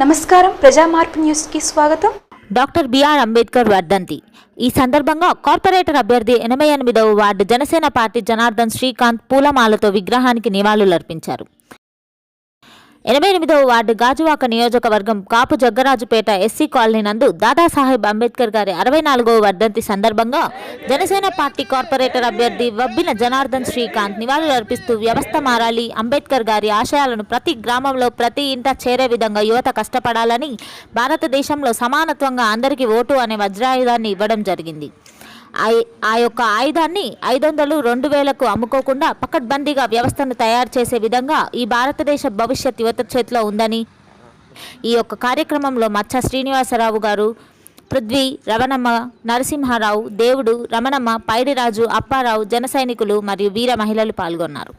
నమస్కారం. ప్రజా మార్పు న్యూస్కి స్వాగతం. డాక్టర్ బిఆర్ అంబేద్కర్ వర్ధంతి. ఈ సందర్భంగా కార్పొరేటర్ అభ్యర్థి ఎనభై ఎనిమిదవ వార్డు జనసేన పార్టీ జనార్దన్ శ్రీకాంత్ పూలమాలతో విగ్రహానికి నివాళులర్పించారు. ఎనభై ఎనిమిదవ వార్డు గాజువాక నియోజకవర్గం కాపు జగ్గరాజుపేట ఎస్సీ కాలనీ నందు దాదాసాహెబ్ అంబేద్కర్ గారి అరవై నాలుగవ వర్ధంతి సందర్భంగా జనసేన పార్టీ కార్పొరేటర్ అభ్యర్థి వబ్బిన జనార్దన్ శ్రీకాంత్ నివాళులర్పిస్తూ వ్యవస్థ మారాలి అంబేద్కర్ గారి ఆశయాలను ప్రతి గ్రామంలో ప్రతి ఇంట చేరే విధంగా యువత కష్టపడాలని భారతదేశంలో సమానత్వంగా అందరికీ ఓటు అనే వజ్రాయుధాన్ని ఇవ్వడం జరిగింది. ఆ- యొక్క ఆయుధాన్ని ఐదు వందలు రెండు వేలకు అమ్ముకోకుండా పకడ్బందీగా వ్యవస్థను తయారు చేసే విధంగా ఈ భారతదేశ భవిష్యత్ యువత చేతిలో ఉందని ఈ యొక్క కార్యక్రమంలో మచ్చ శ్రీనివాసరావు గారు పృథ్వీ రమణమ్మ నరసింహారావు దేవుడు రమణమ్మ పైడిరాజు అప్పారావు జన సైనికులు మరియు వీర మహిళలు పాల్గొన్నారు.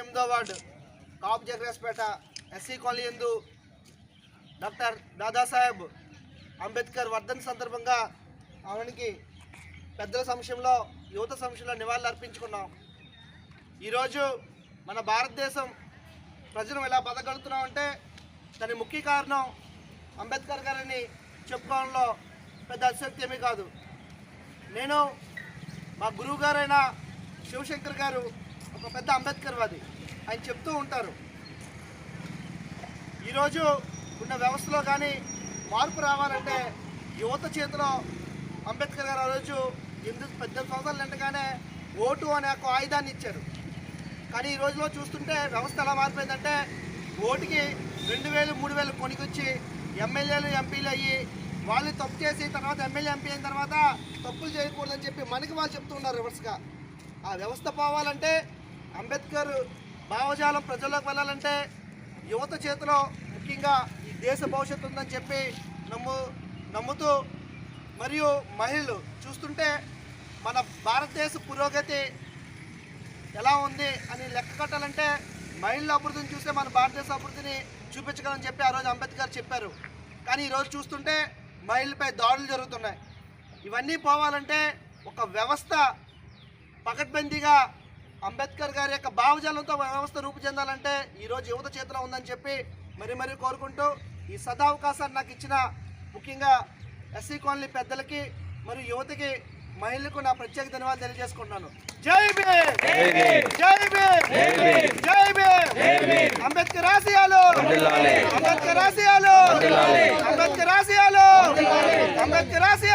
ఎనిమిదో వార్డు. కాపు జగరేస్పేట ఎస్సీ కాలనీ ఎందు డాక్టర్ దాదాసాహెబ్ అంబేద్కర్ వర్ధన్ సందర్భంగా ఆమెకి పెద్దల సమక్షంలో యువత సమక్షంలో నివాళులు అర్పించుకున్నాం. ఈరోజు మన భారతదేశం ప్రజలు ఎలా బతకగలుగుతున్నామంటే దాని ముఖ్య కారణం అంబేద్కర్ గారిని చెప్పుకోవడంలో పెద్ద అతిశక్తి ఏమీ కాదు. నేను మా గురువు గారైన శివశంకర్ గారు ఒక పెద్ద అంబేద్కర్ వాది. ఆయన చెప్తూ ఉంటారు. ఈరోజు ఉన్న వ్యవస్థలో కానీ మార్పు రావాలంటే యువత చేతిలో అంబేద్కర్ గారు ఆ రోజు ఎనిమిది పద్దెనిమిది సంవత్సరాలు నిండగానే ఓటు అనే ఒక ఆయుధాన్ని ఇచ్చారు. కానీ ఈ రోజులో చూస్తుంటే వ్యవస్థ ఎలా మారిపోయిందంటే ఓటుకి రెండు వేలు మూడు వేలు కొనికొచ్చి ఎమ్మెల్యేలు ఎంపీలు అయ్యి వాళ్ళు తప్పు చేసి తర్వాత ఎమ్మెల్యే ఎంపీ అయిన తర్వాత తప్పులు చేయకూడదని చెప్పి మనకి వాళ్ళు చెప్తూ ఉన్నారు రివర్స్గా. ఆ వ్యవస్థ పోవాలంటే అంబేద్కర్ భావజాలం ప్రజల్లోకి వెళ్ళాలంటే యువత చేతిలో ముఖ్యంగా ఈ దేశ భవిష్యత్తు ఉందని చెప్పి నమ్ము నమ్ముతూ మరియు మహిళలు చూస్తుంటే మన భారతదేశ పురోగతి ఎలా ఉంది అని లెక్క కట్టాలంటే మహిళల అభివృద్ధిని చూస్తే మన భారతదేశ అభివృద్ధిని చూపించగలని చెప్పి ఆ రోజు అంబేద్కర్ చెప్పారు. కానీ ఈరోజు చూస్తుంటే మహిళలపై దాడులు జరుగుతున్నాయి. ఇవన్నీ పోవాలంటే ఒక వ్యవస్థ పకడ్బందీగా అంబేద్కర్ గారి యొక్క భావజాలంతో వ్యవస్థ రూపు చెందాలంటే ఈరోజు యువత చేతిలో ఉందని చెప్పి మరి మరి కోరుకుంటూ ఈ సదావకాశాన్ని నాకు ఇచ్చిన ముఖ్యంగా ఎస్సీ కాలనీ పెద్దలకి మరియు యువతకి మహిళలకు నా ప్రత్యేక ధన్యవాదాలు తెలియజేసుకుంటున్నాను. జై భీమ్! జై భీమ్! జై భీమ్! అంబేద్కర్ ఆశయాలు! అంబేద్కర్ ఆశయాలు! అంబేద్కర్ ఆశయాలు! అంబేద్కర్ ఆశయాలు!